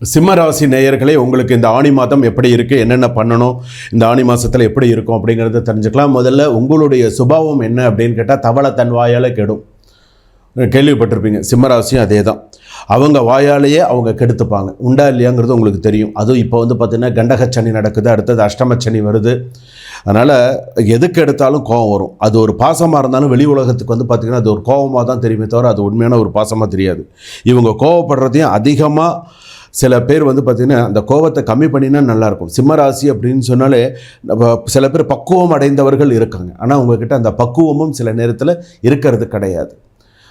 சிம்மராசி நேயர்களே உங்களுக்கு இந்த ஆணி மாதம் எப்படி இருக்குது என்னென்ன பண்ணணும்? இந்த ஆணி மாதத்தில் எப்படி இருக்கும் அப்படிங்கிறத தெரிஞ்சுக்கலாம். முதல்ல உங்களுடைய சுபாவம் என்ன அப்படின்னு கேட்டால் தவளை தன் வாயால் கெடும். கேள்விப்பட்டிருப்பீங்க சிம்மராசியும் அதே தான் அவங்க வாயாலேயே அவங்க கெடுத்துப்பாங்க. உண்டா இல்லையாங்கிறது உங்களுக்கு தெரியும். அதுவும் இப்போ வந்து பார்த்திங்கன்னா கண்டகச்சனி நடக்குது அடுத்தது அஷ்டமச்சனி வருது. அதனால் எதுக்கு எடுத்தாலும் கோவம் வரும். அது ஒரு பாசமாக இருந்தாலும் வெளி உலகத்துக்கு வந்து பார்த்திங்கன்னா அது ஒரு கோவமாக தான் தெரியுமே தவிர அது உண்மையான ஒரு பாசமாக தெரியாது. இவங்க கோவப்படுறதையும் அதிகமாக சில பேர் வந்து பார்த்திங்கன்னா அந்த கோவத்தை கம்மி பண்ணினா நல்லாயிருக்கும். சிம்மராசி அப்படின்னு சொன்னாலே நம்ம சில பேர் பக்குவம் அடைந்தவர்கள் இருக்காங்க. ஆனால் உங்ககிட்ட அந்த பக்குவமும் சில நேரத்தில் இருக்கிறது கிடையாது.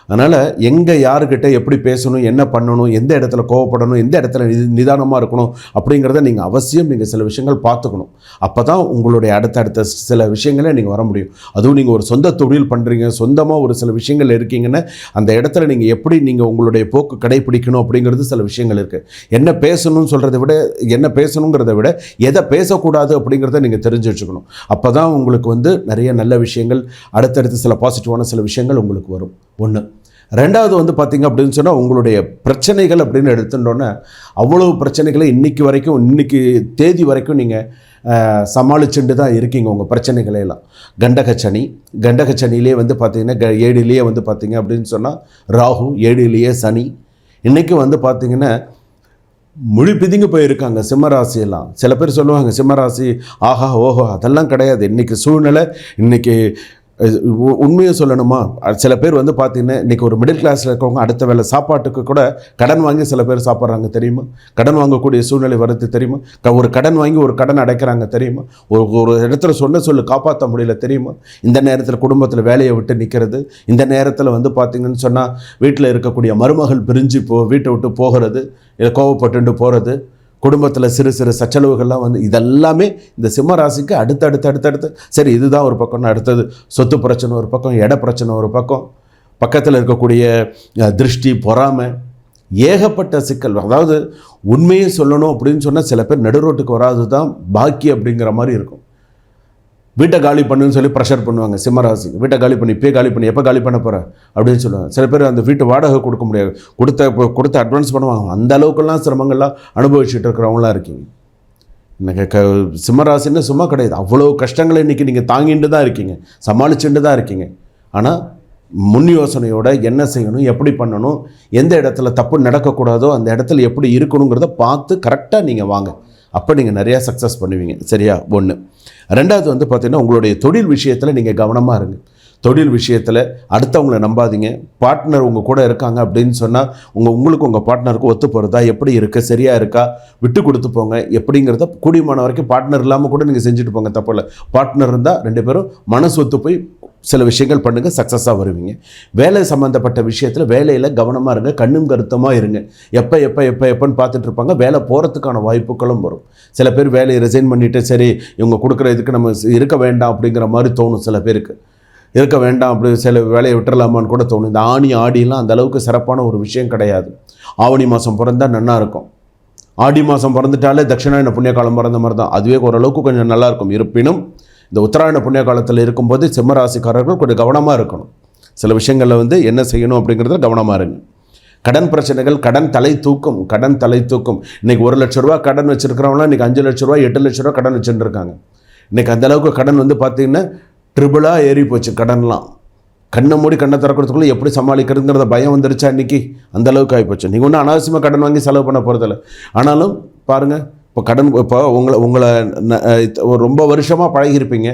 அதனால் எங்கே யாருக்கிட்ட எப்படி பேசணும் என்ன பண்ணணும் எந்த இடத்துல கோவப்படணும் எந்த இடத்துல நி நிதானமாக இருக்கணும் அப்படிங்கிறத நீங்கள் அவசியம் நீங்கள் சில விஷயங்கள் பார்த்துக்கணும். அப்போ தான் உங்களுடைய அடுத்தடுத்த சில விஷயங்களே நீங்கள் வர முடியும். அதுவும் நீங்கள் ஒரு சொந்த தொழில் பண்ணுறீங்க சொந்தமாக ஒரு சில விஷயங்கள் இருக்கீங்கன்னா அந்த இடத்துல நீங்கள் எப்படி நீங்கள் உங்களுடைய போக்கு கடைப்பிடிக்கணும் அப்படிங்கிறது சில விஷயங்கள் இருக்குது என்ன பேசணும்னு சொல்கிறத விட என்ன பேசணுங்கிறத விட எதை பேசக்கூடாது அப்படிங்கிறத நீங்கள் தெரிஞ்சு வச்சுக்கணும். அப்போ தான் உங்களுக்கு வந்து நிறைய நல்ல விஷயங்கள் அடுத்தடுத்து சில பாசிட்டிவான சில விஷயங்கள் உங்களுக்கு வரும். ஒன்று ரெண்டாவது வந்து பார்த்திங்க அப்படின்னு சொன்னால் உங்களுடைய பிரச்சனைகள் அப்படின்னு எடுத்துட்டோன்னே அவ்வளவு பிரச்சனைகளை இன்றைக்கி வரைக்கும் இன்றைக்கி தேதி வரைக்கும் நீங்கள் சமாளிச்சுட்டு தான் இருக்கீங்க உங்கள் பிரச்சனைகளை எல்லாம். கண்டகச்சனி கண்டகச்சனிலே வந்து பார்த்திங்கன்னா க ஏழிலேயே வந்து பார்த்திங்க அப்படின்னு சொன்னால் ராகு ஏழிலேயே சனி. இன்றைக்கி வந்து பார்த்திங்கன்னா மொழி பிதுங்கி போயிருக்காங்க சிம்மராசியெல்லாம் சில பேர் சொல்லுவாங்க சிம்மராசி ஆஹா ஓஹோ அதெல்லாம் கிடையாது. இன்றைக்கி சூழ்நிலை இன்றைக்கி உண்மையை சொல்லணுமா? சில பேர் வந்து பார்த்தீங்கன்னா இன்றைக்கி ஒரு மிடில் கிளாஸில் இருக்கவங்க அடுத்த வேலை சாப்பாட்டுக்கு கூட கடன் வாங்கி சில பேர் சாப்பிட்றாங்க தெரியுமா? கடன் வாங்கக்கூடிய சூழ்நிலை வருது தெரியுமா? ஒரு கடன் வாங்கி ஒரு கடன் அடைக்கிறாங்க தெரியுமா? ஒரு ஒரு இடத்துல சொன்ன சொல்லு காப்பாற்ற முடியல தெரியுமா? இந்த நேரத்தில் குடும்பத்தில் வேலையை விட்டு நிற்கிறது இந்த நேரத்தில் வந்து பார்த்தீங்கன்னு சொன்னால் வீட்டில் இருக்கக்கூடிய மருமகள் பிரிஞ்சு போ வீட்டை விட்டு போகிறது இல்லை கோவப்பட்டு போகிறது குடும்பத்தில் சிறு சிறு சச்சலவுகள்லாம் வந்து இதெல்லாமே இந்த சிம்ம ராசிக்கு அடுத்து அடுத்து அடுத்தடுத்து சரி இதுதான் ஒரு பக்கம்னா அடுத்தது. சொத்து பிரச்சனை ஒரு பக்கம் இட பிரச்சனை ஒரு பக்கம். பக்கத்தில் இருக்கக்கூடிய திருஷ்டி பொறாமை ஏகப்பட்ட சிக்கல். அதாவது உண்மையை சொல்லணும் அப்படின்னு சொன்னால் சில பேர் நடுரோட்டுக்கு வராது தான் பாக்கி அப்படிங்கிற மாதிரி இருக்கும். வீட்டை காலி பண்ணுன்னு சொல்லி ப்ரெஷர் பண்ணுவாங்க சிம்மராசி வீட்டை காலி பண்ணி இப்போ காலி பண்ணி எப்போ காலி பண்ண போகிற அப்படின்னு சொல்லுவாங்க. சில பேர் அந்த வீட்டு வாடகை கொடுக்க முடியாது. கொடுத்த கொடுத்த அட்வான்ஸ் பண்ணுவாங்க. அந்த அளவுக்கெல்லாம் சிரமங்கள்லாம் அனுபவிச்சுட்டு இருக்கிறவங்களாம் இருக்கீங்க. இன்னைக்கு க சிம்மராசின்னு சும்மா கிடையாது. அவ்வளோ கஷ்டங்களை இன்றைக்கி நீங்கள் தாங்கிட்டு தான் இருக்கீங்க. சமாளிச்சுட்டு தான் இருக்கீங்க. ஆனால் முன் யோசனையோட என்ன செய்யணும் எப்படி பண்ணணும் எந்த இடத்துல தப்பு நடக்கக்கூடாதோ அந்த இடத்துல எப்படி இருக்கணுங்கிறத பார்த்து கரெக்டாக நீங்கள் வாங்க. அப்போ நீங்கள் நிறையா சக்ஸஸ் பண்ணுவீங்க. சரியா? ஒன்று ரெண்டாவது வந்து பார்த்திங்கன்னா உங்களுடைய தொழில் விஷயத்தில் நீங்கள் கவனமாக இருங்க. தொழில் விஷயத்தில் அடுத்தவங்களை நம்பாதீங்க. பார்ட்னர் உங்கள் கூட இருக்காங்க அப்படின்னு சொன்னால் உங்கள் உங்களுக்கு உங்கள் பார்ட்னருக்கு ஒத்து போகிறதா எப்படி இருக்குது சரியாக இருக்கா? விட்டு கொடுத்து போங்க. எப்படிங்கிறத கூடியமான வரைக்கும் பார்ட்னர் இல்லாமல் கூட நீங்கள் செஞ்சுட்டு போங்க. தப்பு இல்லை. பார்ட்னர் இருந்தால் ரெண்டு பேரும் மனசு ஒத்து போய் சில விஷயங்கள் பண்ணுங்கள் சக்ஸஸாக வருவீங்க. வேலை சம்மந்தப்பட்ட விஷயத்தில் வேலையில் கவனமாக இருங்க. கண்ணும் கருத்தமாக இருங்க. எப்போ எப்போ எப்போ எப்போன்னு பார்த்துட்டு இருப்பாங்க. வேலை போகிறதுக்கான வாய்ப்புகளும் வரும். சில பேர் வேலையை ரிசைன் பண்ணிவிட்டு சரி இவங்க கொடுக்குற இதுக்கு நம்ம இருக்க வேண்டாம் அப்படிங்கிற மாதிரி தோணும் சில பேருக்கு. இருக்க வேண்டாம் அப்படி சில வேலையை விட்டுறலாமான்னு கூட தோணும். இந்த ஆணி ஆடிலாம் அந்த அளவுக்கு சிறப்பான ஒரு விஷயம் கிடையாது. ஆவணி மாதம் பிறந்தா நல்லா இருக்கும். ஆடி மாதம் பிறந்துட்டாலே தட்சிணாயன புண்ணிய காலம் பிறந்த மாதிரி தான். அதுவே ஓரளவுக்கு கொஞ்சம் நல்லாயிருக்கும் இருப்பினும் இந்த உத்தராயண புண்ணிய காலத்தில் இருக்கும்போது சிம்மராசிக்காரர்கள் கொஞ்சம் கவனமாக இருக்கணும். சில விஷயங்களில் வந்து என்ன செய்யணும் அப்படிங்கிறத கவனமாக இருங்க. கடன் பிரச்சனைகள் கடன் தலை தூக்கும் கடன் தலை தூக்கும். இன்றைக்கி ஒரு லட்ச ரூபா கடன் வச்சுருக்கிறவங்களாம் இன்றைக்கி அஞ்சு லட்ச ரூபா எட்டு லட்ச ரூபா கடன் வச்சுட்டு இன்றைக்கி இன்னைக்கு அந்த அளவுக்கு கடன் வந்து பார்த்திங்கன்னா ட்ரிபிளாக ஏறி போச்சு கடன்லாம். கண்ணை மூடி கண்ணை திறக்கிறதுக்குள்ளே எப்படி சமாளிக்கிறதுங்கிறத பயம் வந்துருச்சா இன்றைக்கி அந்த அளவுக்கு ஆகிப்போச்சு நீங்கள் ஒன்றும் அனாவசியமாக கடன் வாங்கி செலவு பண்ண போகிறதில்ல ஆனாலும் பாருங்கள் இப்போ கடன் இப்போ உங்களை உங்களை ந- ரொம்ப வருஷமாக பழகியிருப்பீங்க.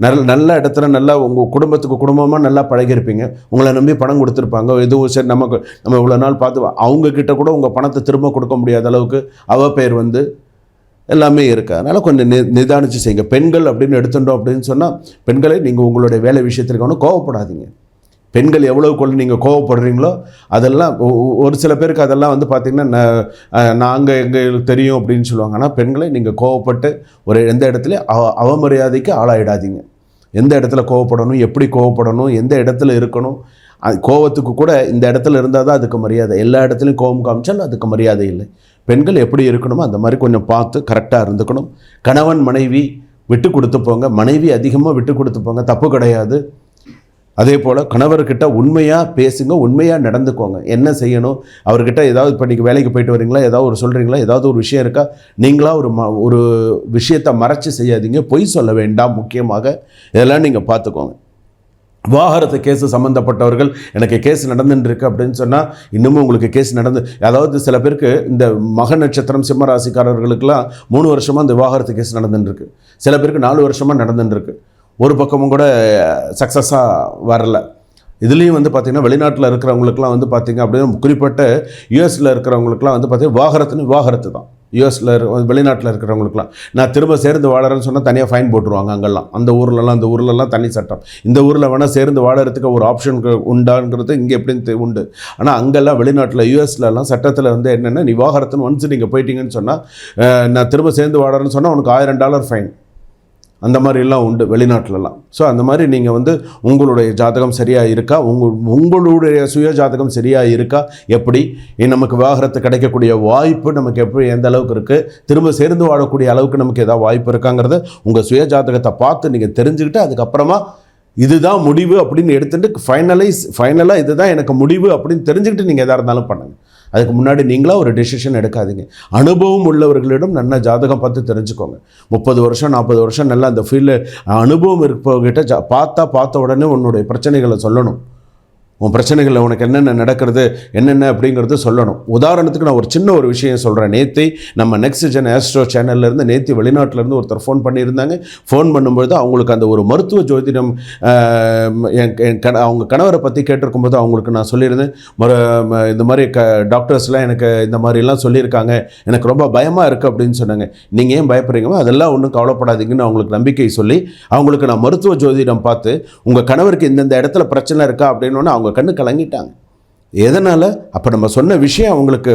நல்ல நல்ல இடத்துல நல்லா உங்கள் குடும்பத்துக்கு குடும்பமாக நல்லா பழகியிருப்பீங்க. உங்களை நம்பி பணம் கொடுத்துருப்பாங்க. எதுவும் சரி நமக்கு நம்ம இவ்வளோ நாள் பார்த்து அவங்கக்கிட்ட கூட உங்கள் பணத்தை திரும்ப கொடுக்க முடியாத அளவுக்கு அவ பெயர் வந்து எல்லாமே இருக்குது அதனால் கொஞ்சம் நி நிதானித்து செய்யுங்க. பெண்கள் அப்படின்னு எடுத்துட்டோம் அப்படின்னு சொன்னால் பெண்களை நீங்கள் உங்களுடைய வேலை விஷயத்திற்கு ஒன்றும் கோவப்படாதீங்க. பெண்கள் எவ்வளவுக்குள்ள நீங்கள் கோவப்படுறீங்களோ அதெல்லாம் ஒரு சில பேருக்கு அதெல்லாம் வந்து பார்த்திங்கன்னா நாங்கள் எங்களுக்கு தெரியும் அப்படின்னு சொல்லுவாங்க. ஆனால் பெண்களை நீங்கள் கோவப்பட்டு ஒரு எந்த இடத்துல அவ அவமரியாதைக்கு ஆளாயிடாதீங்க. எந்த இடத்துல கோவப்படணும் எப்படி கோவப்படணும் எந்த இடத்துல இருக்கணும் அது கோவத்துக்கு கூட இந்த இடத்துல இருந்தால் தான் அதுக்கு மரியாதை. எல்லா இடத்துலையும் கோவம் காமிச்சாலும் அதுக்கு மரியாதை இல்லை. பெண்கள் எப்படி இருக்கணுமோ அந்த மாதிரி கொஞ்சம் பார்த்து கரெக்டாக இருந்துக்கணும். கணவன் மனைவி விட்டு கொடுத்து போங்க. மனைவி அதிகமாக விட்டு கொடுத்து போங்க. தப்பு கிடையாது. அதே போல் கணவர்கிட்ட உண்மையாக பேசுங்க. உண்மையாக நடந்துக்கோங்க. என்ன செய்யணும்? அவர்கிட்ட ஏதாவது இப்போ நீங்கள் வேலைக்கு போயிட்டு வரீங்களா? ஏதாவது ஒரு சொல்கிறீங்களா ஏதாவது ஒரு விஷயம் இருக்கா? நீங்களாக ஒரு ம ஒரு விஷயத்தை மறைச்சு செய்யாதீங்க. பொய் சொல்ல வேண்டாம் முக்கியமாக. இதெல்லாம் நீங்கள் பார்த்துக்கோங்க. விவாகரத்து கேஸு சம்மந்தப்பட்டவர்கள் எனக்கு கேஸ் நடந்துட்டு இருக்கு அப்படின்னு சொன்னால் இன்னமும் உங்களுக்கு கேஸ் நடந்து அதாவது சில பேருக்கு இந்த மக நட்சத்திரம் சிம்ம ராசிக்காரர்களுக்கெல்லாம் மூணு வருஷமாக இந்த விவாகரத்து கேஸ் நடந்துட்டுருக்கு சில பேருக்கு நாலு வருஷமாக நடந்துட்டுருக்கு ஒரு பக்கமும் கூட சக்ஸஸாக வரல. இதுலேயும் வந்து பார்த்திங்கன்னா வெளிநாட்டில் இருக்கிறவங்களுக்குலாம் வந்து பார்த்திங்க அப்படின்னா குறிப்பிட்ட யூஎஸில் இருக்கிறவங்களுக்குலாம் வந்து பார்த்திங்கன்னா விவாகரத்துன்னு விவாகரத்து தான். யூஎஸில் வெளிநாட்டில் இருக்கிறவங்களுக்குலாம் நான் திரும்ப சேர்ந்து வாழறேன்னு சொன்னால் தனியாக ஃபைன் போட்டுருவாங்க அங்கெல்லாம். அந்த ஊர்லலாம் அந்த ஊர்லலாம் தனி சட்டம். இந்த ஊரில் வேணால் சேர்ந்து வாழறதுக்கு ஒரு ஆப்ஷன் உண்டாங்கிறது இங்கே எப்படின்னு உண்டு. ஆனால் அங்கெல்லாம் வெளிநாட்டில் யூஎஸ்லலாம் சட்டத்தில் வந்து என்னென்னா நிவாகரத்துன்னு விவாகரத்துன்னு ஒன்ஸ் நீங்கள் போயிட்டீங்கன்னு சொன்னால் நான் திரும்ப சேர்ந்து வாழறேன்னு சொன்னால் உனக்கு ஆயிரம் டாலர் ஃபைன் அந்த மாதிரிலாம் உண்டு வெளிநாட்டிலலாம். ஸோ அந்த மாதிரி நீங்கள் வந்து உங்களுடைய ஜாதகம் சரியாக இருக்கா? உங்கள் உங்களுடைய சுய ஜாதகம் சரியாக இருக்கா? எப்படி? நமக்கு விவாகரத்து கிடைக்கக்கூடிய வாய்ப்பு நமக்கு எப்படி எந்த அளவுக்கு இருக்குது திரும்ப சேர்ந்து வாழக்கூடிய அளவுக்கு நமக்கு ஏதாவது வாய்ப்பு இருக்காங்கிறத உங்கள் சுய ஜாதகத்தை பார்த்து நீங்கள் தெரிஞ்சுக்கிட்டு அதுக்கப்புறமா இதுதான் முடிவு அப்படின்னு எடுத்துட்டு ஃபைனலைஸ் ஃபைனலாக இதுதான் எனக்கு முடிவு அப்படின்னு தெரிஞ்சுக்கிட்டு நீங்கள் எதாக இருந்தாலும் பண்ணுங்கள் அதுக்கு முன்னாடி நீங்களாக ஒரு டெசிஷன் எடுக்காதீங்க. அனுபவம் உள்ளவர்களிடம் நல்ல ஜாதகம் பார்த்து தெரிஞ்சுக்கோங்க. முப்பது வருஷம் நாற்பது வருஷம் நல்லா அந்த ஃபீல்டில் அனுபவம் இருப்பவர்கிட்ட ஜா பார்த்தா பார்த்த உடனே உன்னுடைய பிரச்சனைகளை சொல்லணும். உன் பிரச்சனைகளில் உனக்கு என்னென்ன நடக்கிறது என்னென்ன அப்படிங்கிறது சொல்லணும். உதாரணத்துக்கு நான் ஒரு சின்ன ஒரு விஷயம் சொல்கிறேன் நேத்தி நம்ம நெக்ஸ்ட் ஜென் ஆஸ்ட்ரோ சேனல்லேருந்து நேத்தி வெளிநாட்டிலேருந்து ஒருத்தர் ஃபோன் பண்ணியிருந்தாங்க. ஃபோன் பண்ணும்பொழுது அவங்களுக்கு அந்த ஒரு மருத்துவ ஜோதிடம் என் என் கண அவங்க கணவரை பற்றி கேட்டிருக்கும்போது அவங்களுக்கு நான் சொல்லியிருந்தேன். மறு ம- இந்த மாதிரி க டாக்டர்ஸ்லாம் எனக்கு இந்த மாதிரிலாம் சொல்லியிருக்காங்க. எனக்கு ரொம்ப பயமாக இருக்குது அப்படின்னு சொன்னாங்க. நீங்கள் ஏன் பயப்படுறீங்களோ அதெல்லாம் ஒன்றும் கவலைப்படாதீங்கன்னு அவங்களுக்கு நம்பிக்கை சொல்லி அவங்களுக்கு நான் மருத்துவ ஜோதிடம் பார்த்து உங்கள் கணவருக்கு இந்தந்த இடத்துல பிரச்சனை இருக்கா அப்படின்னு அவங்க கண்ணு கலங்கிட்டாங்க. எதனால்? அப்போ நம்ம சொன்ன விஷயம் அவங்களுக்கு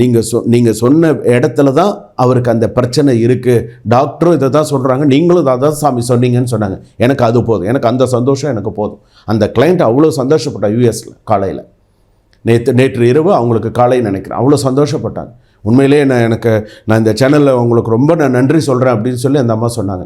நீங்கள் சொ நீங்கள் சொன்ன இடத்துல தான் அவருக்கு அந்த பிரச்சனை இருக்குது டாக்டரும் இதை தான் சொல்கிறாங்க நீங்களும் இதை தான் சாமி சொன்னீங்கன்னு சொன்னாங்க. எனக்கு அது போதும். எனக்கு அந்த சந்தோஷம் எனக்கு போதும். அந்த கிளைண்ட் அவ்வளோ சந்தோஷப்பட்டா யூஎஸில் காலையில். நேற்று நேற்று இரவு அவங்களுக்கு காலை நினைக்கிறேன். அவ்வளோ சந்தோஷப்பட்டாங்க. உண்மையிலேயே நான் எனக்கு நான் இந்த சேனலில் உங்களுக்கு ரொம்ப நான் நன்றி சொல்கிறேன் அப்படின்னு சொல்லி அந்த அம்மா சொன்னாங்க.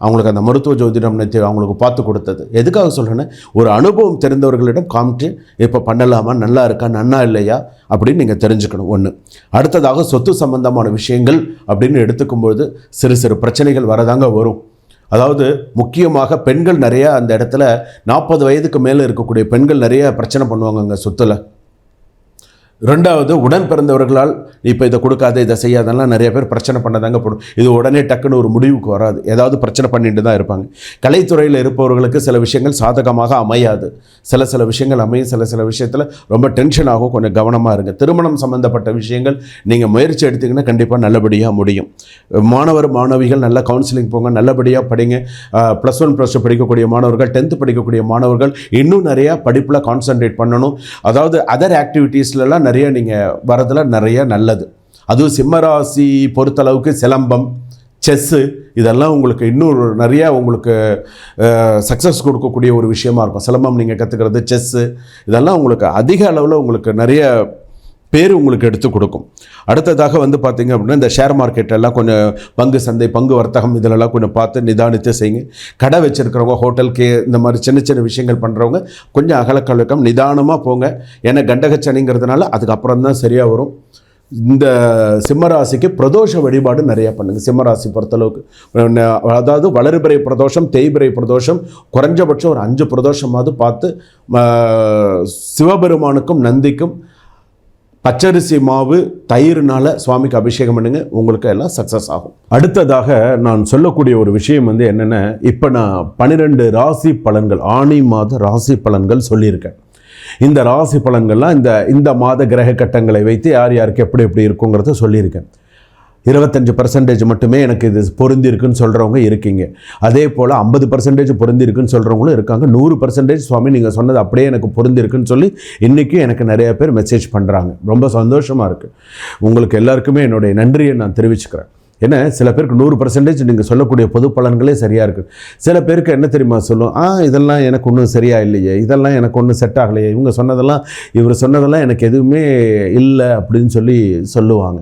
அவங்களுக்கு அந்த மருத்துவ ஜோதிடம் அவங்களுக்கு பார்த்து கொடுத்தது. எதுக்காக சொல்கிறேன்னா ஒரு அனுபவம் தெரிந்தவர்களிடம் காமிட்டு இப்போ பண்ணலாமா? நல்லா இருக்கா? நன்னா இல்லையா? அப்படின்னு நீங்கள் தெரிஞ்சுக்கணும் ஒன்று அடுத்ததாக சொத்து சம்பந்தமான விஷயங்கள் அப்படின்னு எடுத்துக்கும்போது சிறு சிறு பிரச்சனைகள் வரதாங்க வரும். அதாவது முக்கியமாக பெண்கள் நிறையா அந்த இடத்துல நாற்பது வயதுக்கு மேலே இருக்கக்கூடிய பெண்கள் நிறைய பிரச்சனை பண்ணுவாங்க அங்கே சொத்துல. ரெண்டாவது உடன் பிறந்தவர்களால் இப்போ இதை கொடுக்காத இதை செய்யாதெல்லாம் நிறைய பேர் பிரச்சனை பண்ணதாங்க போடும். இது உடனே டக்குன்னு ஒரு முடிவுக்கு வராது. ஏதாவது பிரச்சனை பண்ணிட்டு தான் இருப்பாங்க. கலைத்துறையில் இருப்பவர்களுக்கு சில விஷயங்கள் சாதகமாக அமையாது. சில சில விஷயங்கள் அமையும். சில சில விஷயத்தில் ரொம்ப டென்ஷன் ஆகும் கொஞ்சம் கவனமாக இருங்க. திருமணம் சம்மந்தப்பட்ட விஷயங்கள் நீங்கள் முயற்சி எடுத்தீங்கன்னா கண்டிப்பாக நல்லபடியாக முடியும். மாணவர் மாணவிகள் நல்லா கவுன்சிலிங் போங்க. நல்லபடியாக படிங்க. ப்ளஸ் ஒன் ப்ளஸ் டூ படிக்கக்கூடிய மாணவர்கள் டென்த்து படிக்கக்கூடிய மாணவர்கள் இன்னும் நிறையா படிப்பில் கான்சென்ட்ரேட் பண்ணணும். அதாவது அதர் ஆக்டிவிட்டீஸ்லலாம் நிறைய நீங்கள் வரதுல நிறைய நல்லது. அதுவும் சிம்மராசி பொறுத்தளவுக்கு சிலம்பம் செஸ்ஸு இதெல்லாம் உங்களுக்கு இன்னும் நிறையா நிறைய உங்களுக்கு சக்ஸஸ் கொடுக்கக்கூடிய ஒரு விஷயமா இருக்கும். சிலம்பம் நீங்கள் கற்றுக்கிறது செஸ்ஸு இதெல்லாம் உங்களுக்கு அதிக அளவில் உங்களுக்கு நிறைய பேர் உங்களுக்கு எடுத்து கொடுக்கும். அடுத்ததாக வந்து பார்த்தீங்க அப்படின்னா இந்த ஷேர் மார்க்கெட்டெல்லாம் கொஞ்சம் பங்கு சந்தை பங்கு வர்த்தகம் இதிலெல்லாம் கொஞ்சம் பார்த்து நிதானித்து செய்யுங்க. கடை வச்சுருக்கிறவங்க ஹோட்டலுக்கு இந்த மாதிரி சின்ன சின்ன விஷயங்கள் பண்ணுறவங்க கொஞ்சம் அகலக்கழக்கம் நிதானமாக போங்க. ஏன்னா கண்டகச்சனிங்கிறதுனால அதுக்கப்புறம் தான் சரியாக வரும். இந்த சிம்மராசிக்கு பிரதோஷ வழிபாடு நிறையா பண்ணுங்கள் சிம்மராசி பொறுத்தளவுக்கு. அதாவது வளர்பிறை பிரதோஷம் தேய்பிறை பிரதோஷம் குறைஞ்சபட்சம் ஒரு அஞ்சு பிரதோஷமாவது பார்த்து சிவபெருமானுக்கும் நந்திக்கும் பச்சரிசி மாவு தயிர்னால சுவாமிக்கு அபிஷேகம் பண்ணுங்க உங்களுக்கு எல்லாம் சக்ஸஸ் ஆகும். அடுத்ததாக நான் சொல்லக்கூடிய ஒரு விஷயம் வந்து என்னென்ன இப்போ நான் பன்னிரெண்டு ராசி பலன்கள் ஆணி மாத ராசி பலன்கள் சொல்லியிருக்கேன். இந்த ராசி பலன்கள்லாம் இந்த இந்த மாத கிரக கட்டங்களை வைத்து யார் யாருக்கு எப்படி எப்படி இருக்குங்கிறத சொல்லியிருக்கேன். இருபத்தஞ்சு பர்சன்டேஜ் மட்டுமே எனக்கு இது பொருந்திருக்குன்னு சொல்கிறவங்க இருக்கீங்க. அதே போல் ஐம்பது பர்சன்டேஜ் பொருந்திருக்குன்னு சொல்கிறவங்களும் இருக்காங்க. நூறு பர்சன்டேஜ் சுவாமி நீங்கள் சொன்னது அப்படியே எனக்கு பொருந்திருக்குன்னு சொல்லி இன்றைக்கும் எனக்கு நிறைய பேர் மெசேஜ் பண்ணுறாங்க ரொம்ப சந்தோஷமாக இருக்குது உங்களுக்கு எல்லாருக்குமே என்னுடைய நன்றியை நான் தெரிவிச்சுக்கிறேன். ஏன்னா சில பேருக்கு நூறு பர்சன்டேஜ் நீங்கள் சொல்லக்கூடிய பொது பலன்களே சரியாக இருக்குது சில பேருக்கு என்ன தெரியுமா சொல்லும்? ஆ இதெல்லாம் எனக்கு ஒன்றும் சரியாக இல்லையே. இதெல்லாம் எனக்கு ஒன்றும் செட் ஆகலையே. இவங்க சொன்னதெல்லாம் இவர் சொன்னதெல்லாம் எனக்கு எதுவுமே இல்லை அப்படின்னு சொல்லி சொல்லுவாங்க.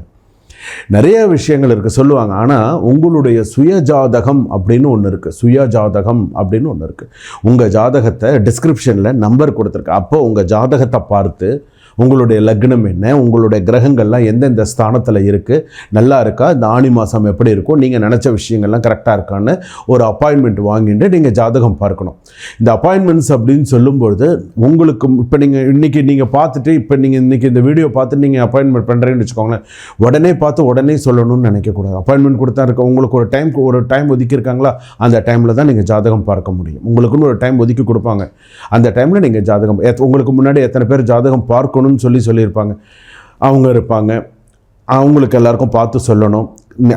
நிறைய விஷயங்கள் இருக்குது சொல்லுவாங்க. ஆனால் உங்களுடைய சுய ஜாதகம் அப்படின்னு ஒன்று இருக்குது சுய ஜாதகம் அப்படின்னு ஒன்று இருக்குது உங்கள் ஜாதகத்தை டிஸ்கிரிப்ஷனில் நம்பர் கொடுத்துருக்கு. அப்போ உங்கள் ஜாதகத்தை பார்த்து உங்களுடைய லக்னம் என்ன? உங்களுடைய கிரகங்கள்லாம் எந்தெந்த ஸ்தானத்தில் இருக்குது நல்லா இருக்கா? இந்த ஆணி மாதம் எப்படி இருக்கும் நீங்கள் நினச்ச விஷயங்கள்லாம் கரெக்டாக இருக்கான்னு ஒரு அப்பாயின்மெண்ட் வாங்கிட்டு நீங்கள் ஜாதகம் பார்க்கணும். இந்த அப்பாயின்மெண்ட்ஸ் அப்படின்னு சொல்லும்பொழுது உங்களுக்கு இப்போ நீங்கள் இன்றைக்கி நீங்கள் பார்த்துட்டு இப்போ நீங்கள் இன்றைக்கி இந்த வீடியோ பார்த்து நீங்கள் அப்பாயின்மெண்ட் பண்ணுறேன்னு வச்சுக்கோங்களேன் உடனே பார்த்து உடனே சொல்லணும்னு நினைக்கக்கூடாது. அப்பாயின்மெண்ட் கொடுத்தா இருக்க உங்களுக்கு ஒரு டைம் ஒரு டைம் ஒதுக்கியிருக்காங்களா? அந்த டைமில் தான் நீங்கள் ஜாதகம் பார்க்க முடியும். உங்களுக்குன்னு ஒரு டைம் ஒதுக்கி கொடுப்பாங்க. அந்த டைமில் நீங்கள் ஜாதகம் எத்- உங்களுக்கு முன்னாடி எத்தனை பேர் ஜாதகம் பார்க்கணும் சொல்லணும்னு சொல்லி சொல்லியிருப்பாங்க. அவங்க இருப்பாங்க. அவங்களுக்கு எல்லாருக்கும் பார்த்து சொல்லணும்.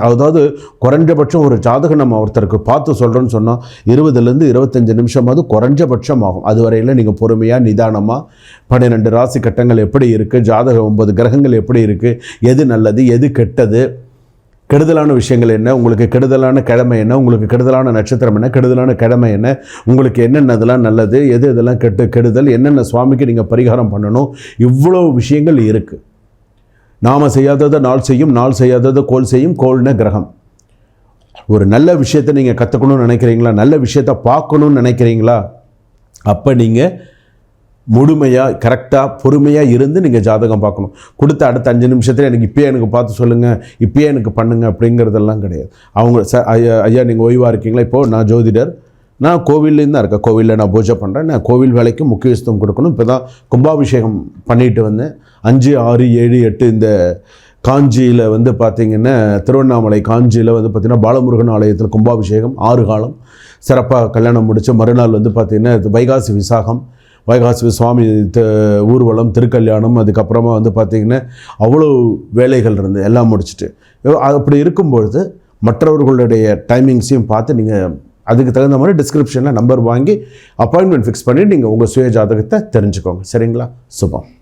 அதாவது குறைஞ்சபட்சம் ஒரு ஜாதகம் நம்ம ஒருத்தருக்கு பார்த்து சொல்கிறோன்னு சொன்னால் இருபதுலேருந்து இருபத்தஞ்சு நிமிஷமாவது குறைஞ்சபட்சம் ஆகும். அது வரையில் நீங்கள் பொறுமையாக நிதானமாக பன்னிரெண்டு ராசி கட்டங்கள் எப்படி இருக்குது ஜாதகம் ஒன்பது கிரகங்கள் எப்படி இருக்குது எது நல்லது எது கெட்டது கெடுதலான விஷயங்கள் என்ன? உங்களுக்கு கெடுதலான கிழமை என்ன? உங்களுக்கு கெடுதலான நட்சத்திரம் என்ன? கெடுதலான கிழமை என்ன? உங்களுக்கு என்னென்னதெல்லாம் நல்லது? எது இதெல்லாம் கெட்டு கெடுதல்? என்னென்ன சுவாமிக்கு நீங்கள் பரிகாரம் பண்ணணும்? இவ்வளோ விஷயங்கள் இருக்குது நாம் செய்யாததை நாள் செய்யும் நாள் செய்யாததை கோல் செய்யும் கோல்ன கிரகம். ஒரு நல்ல விஷயத்தை நீங்கள் கற்றுக்கணும்னு நினைக்கிறீங்களா? நல்ல விஷயத்தை பார்க்கணும்னு நினைக்கிறீங்களா? அப்போ நீங்கள் முழுமையாக கரெக்டாக பொறுமையாக இருந்து நீங்கள் ஜாதகம் பார்க்கணும். கொடுத்த அடுத்த அஞ்சு நிமிஷத்தில் எனக்கு இப்பயே எனக்கு பார்த்து சொல்லுங்கள் இப்பயே எனக்கு பண்ணுங்க அப்படிங்கிறதெல்லாம் கிடையாது. அவங்க ச ஐயா ஐயா நீங்கள் ஓய்வாக இருக்கீங்களா? இப்போது நான் ஜோதிடர். நான் கோவில்லேருந்து தான் இருக்கேன். கோவிலில் நான் பூஜை பண்ணுறேன் நான் கோவில் வேலைக்கு முக்கியத்துவம் கொடுக்கணும். இப்போ தான் கும்பாபிஷேகம் பண்ணிட்டு வந்தேன். அஞ்சு ஆறு ஏழு எட்டு இந்த காஞ்சியில் வந்து பார்த்திங்கன்னா திருவண்ணாமலை காஞ்சியில் வந்து பார்த்திங்கன்னா பாலமுருகன் ஆலயத்தில் கும்பாபிஷேகம் ஆறு காலம். சிறப்பாக கல்யாணம் முடித்து மறுநாள் வந்து பார்த்திங்கன்னா வைகாசி விசாகம். வைகாசி சுவாமி ஊர்வலம் திருக்கல்யாணம் அதுக்கப்புறமா வந்து பார்த்திங்கன்னா அவ்வளோ வேலைகள் இருந்து எல்லாம் முடிச்சுட்டு. அப்படி இருக்கும்பொழுது மற்றவர்களுடைய டைமிங்ஸையும் பார்த்து நீங்கள் அதுக்கு தகுந்த மாதிரி டிஸ்கிரிப்ஷனில் நம்பர் வாங்கி அப்பாயின்மெண்ட் ஃபிக்ஸ் பண்ணி நீங்கள் உங்கள் சுய ஜாதகத்தை தெரிஞ்சுக்கோங்க. சரிங்களா? சுபம்.